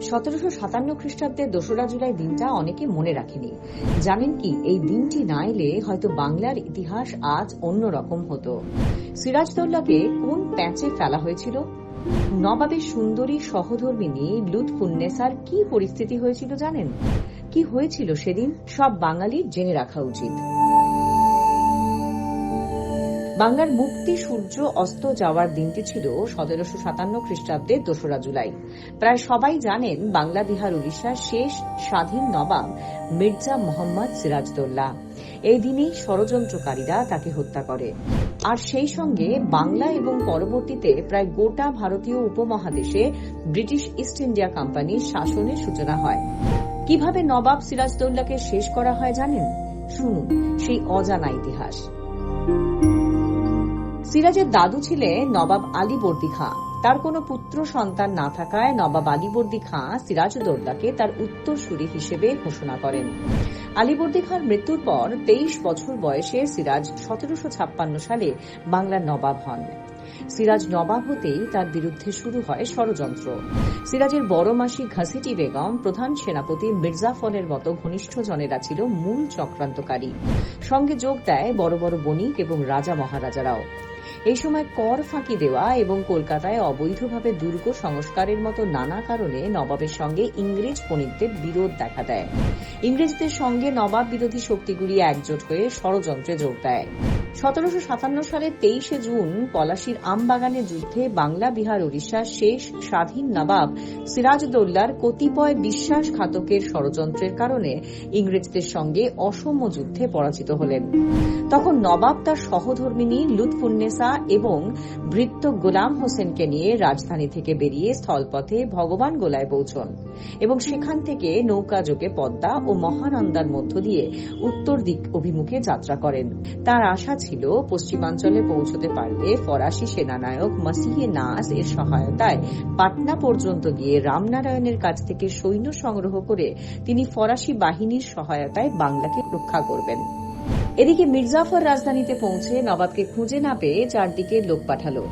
সতেরোশো সাতান্ন খ্রিস্টাব্দের দোসরা জুলাই দিনটা অনেকে মনে রাখেনি। জানেন কি, এই দিনটি না এলে হয়তো বাংলার ইতিহাস আজ অন্যরকম হতো। সিরাজদৌল্লাকে কোন প্যাঁচে ফেলা হয়েছিল? নবাবের সুন্দরী সহধর্মিনী লুৎফুন্নেসার কি পরিস্থিতি হয়েছিল জানেন? কি হয়েছিল সেদিন? সব বাঙালির জেনে রাখা উচিত। বাংলার মুক্তি সূর্য অস্ত যাওয়ার দিনটি ছিল সতেরোশো সাতান্ন খ্রিস্টাব্দের দোসরা জুলাই। প্রায় সবাই জানেন বাংলা, বিহার, উড়িষ্যার শেষ স্বাধীন নবাব মির্জা মোহাম্মদ সিরাজদৌল্লা এই দিনেই ষড়যন্ত্রকারীরা তাকে হত্যা করে। আর সেই সঙ্গে বাংলা এবং পরবর্তীতে প্রায় গোটা ভারতীয় উপমহাদেশে ব্রিটিশ ইস্ট ইন্ডিয়া কোম্পানির শাসনের সূচনা হয়। কীভাবে নবাব সিরাজদৌল্লাকে শেষ করা হয় জানেন? শুনুন সেই অজানা ইতিহাস। সিরাজের দাদু ছিলেন নবাব আলীবর্দী খাঁ। তার কোনো পুত্র সন্তান না থাকায় নবাব আলীবর্দী খাঁ সিরাজ সিরাজউদ্দৌলাকে তার উত্তরসূরি হিসেবে ঘোষণা করেন। আলীবর্দী খাঁর মৃত্যুর পর তেইশ বছর বয়সে সিরাজ সতেরোশো ছাপ্পান্ন সালে বাংলার নবাব হন। সিরাজ নবাব হতেই তার বিরুদ্ধে শুরু হয় ষড়যন্ত্র। সিরাজের বড় মাসি ঘাসিটি বেগম, প্রধান সেনাপতি মির্জাফরের মতো ঘনিষ্ঠ জনেরা ছিল মূল চক্রান্তকারী। সঙ্গে যোগ দেয় বড় বড় বণিক এবং রাজা মহারাজারাও। এই সময় কর ফাঁকি দেওয়া এবং কলকাতায় অবৈধভাবে দুর্গ সংস্কারের মতো নানা কারণে নবাবের সঙ্গে ইংরেজ বণিকদের বিরোধ দেখা দেয়। ইংরেজদের সঙ্গে নবাব বিরোধী শক্তিগুলি একজোট হয়ে ষড়যন্ত্রে যোগ দেয়। সতেরোশো সাতান্ন সালের তেইশে জুন পলাশির আমবাগানের যুদ্ধে বাংলা, বিহার, ওড়িশার শেষ স্বাধীন নবাব সিরাজদৌল্লার কতিপয় বিশ্বাসঘাতকের ষড়যন্ত্রের কারণে ইংরেজদের সঙ্গে অসম যুদ্ধে পরাজিত হলেন। তখন নবাব তার সহধর্মিনী লুৎফুন্নেসা এবং বৃত্ত গোলাম হোসেনকে নিয়ে রাজধানী থেকে বেরিয়ে স্থলপথে ভগবান গোলায় পৌঁছন এবং সেখান থেকে নৌকা যোগে পদ্মা ও মহানন্দার মধ্য দিয়ে উত্তর দিক অভিমুখে যাত্রা করেন। তার আশা ছিল, পশ্চিমাঞ্চলে পৌঁছতে পারলে ফরাসি সেনানায়ক মাসিহে নাস এর সহায়তায় পাটনা পর্যন্ত গিয়ে রামনারায়ণের কাছ থেকে সৈন্য সংগ্রহ করে তিনি ফরাসি বাহিনীর সহায়তায় বাংলাকে রক্ষা করবেন। এদিকে মির্জাফর রাজধানীতে পৌঁছে নবাবকে খুঁজে না পেয়ে চারদিকে লোক পাঠালো।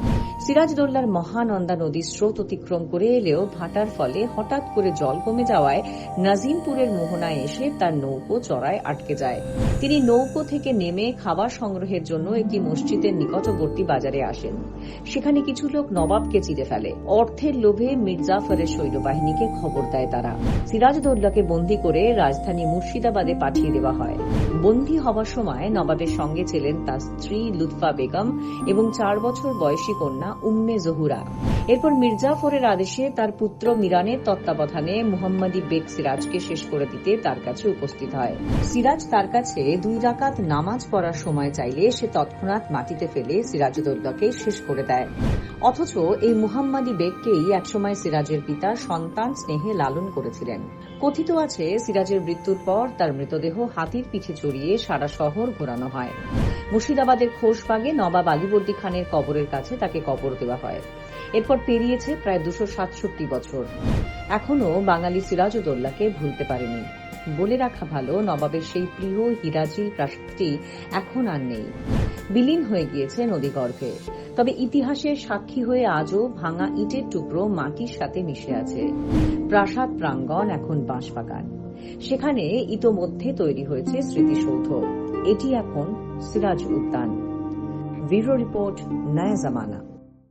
সিরাজদৌল্লার মহানন্দা নদীর স্রোত অতিক্রম করে এলেও ভাটার ফলে হঠাৎ করে জল কমে যাওয়ায় নাজিমপুরের মোহনায় এসে তার নৌকো চড়ায় আটকে যায়। তিনি নৌকো থেকে নেমে খাবার সংগ্রহের জন্য একটি মসজিদের নিকটবর্তী বাজারে আসেন। সেখানে কিছু লোক নবাবকে চিরে ফেলে। অর্থের লোভে মির্জাফরের সৈন্যবাহিনীকে খবর দেয় তারা। সিরাজদৌল্লাকে বন্দী করে রাজধানী মুর্শিদাবাদে পাঠিয়ে দেওয়া হয়। বন্দী হওয়ার সময় নবাবের সঙ্গে ছিলেন তার স্ত্রী লুৎফা বেগম এবং চার বছর বয়সী কন্যা উম্মে জহুরা। এরপর মির্জাফরের আদেশে তার পুত্র মিরানের তত্ত্বাবধানে মুহাম্মদী বেগ সিরাজকে শেষ করে দিতে তার কাছে উপস্থিত হয়। সিরাজ তার কাছে দুই রাকাত নামাজ পড়ার সময় চাইলে সে তৎক্ষণাৎ মাটিতে ফেলে সিরাজউদ্দৌলাকে শেষ করে দেয়। অথচ এই মুহাম্মাদি বেগকেই একসময় সিরাজের পিতা সন্তান স্নেহে লালন করেছিলেন। কথিত আছে, সিরাজের মৃত্যুর পর তার মৃতদেহ হাতির পিঠে চড়িয়ে সারা শহর ঘোরানো হয়। মুর্শিদাবাদের খোশবাগে নবাব আলীবর্দী খানের কবরের কাছে তাকে কবর দেওয়া হয়। এরপর পেরিয়েছে প্রায় দুশো সাতষট্টি বছর। এখনও বাঙালি সিরাজ সিরাজউদ্দৌলাকে ভুলতে পারেনি। বলে রাখা ভালো, নবাবের সেই প্রিয় হিরাজিল প্রাসাদটি এখন আর নেই। বিলীন হয়ে গিয়েছে নদীগর্ভে তবে ইতিহাসের সাক্ষী হয়ে আজও ভাঙা ইটের টুকরো মাটির সাথে মিশে আছে। প্রাসাদ প্রাঙ্গণ এখন বাঁশবাগান। সেখানে ইতোমধ্যে তৈরি হয়েছে স্মৃতিসৌধ। এটি এখন সিরাজ উদ্যান। ব্যুরো রিপোর্ট, নয়া জামানা।